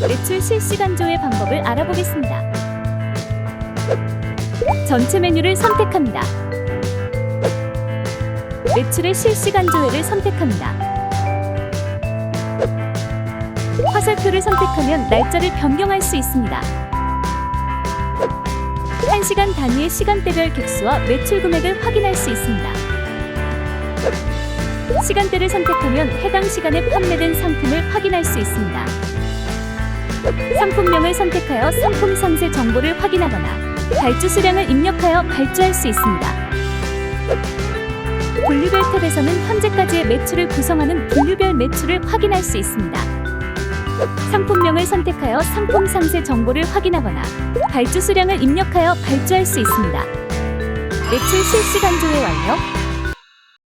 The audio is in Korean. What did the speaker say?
매출 실시간 조회 방법을 알아보겠습니다. 전체 메뉴를 선택합니다. 매출의 실시간 조회를 선택합니다. 화살표를 선택하면 날짜를 변경할 수 있습니다. 1시간 단위의 시간대별 객수와 매출 금액을 확인할 수 있습니다. 시간대를 선택하면 해당 시간에 판매된 상품을 확인할 수 있습니다. 상품명을 선택하여 상품 상세 정보를 확인하거나 발주 수량을 입력하여 발주할 수 있습니다. 분류별 탭에서는 현재까지의 매출을 구성하는 분류별 매출을 확인할 수 있습니다. 상품명을 선택하여 상품 상세 정보를 확인하거나 발주 수량을 입력하여 발주할 수 있습니다. 매출 실시간 조회 완료.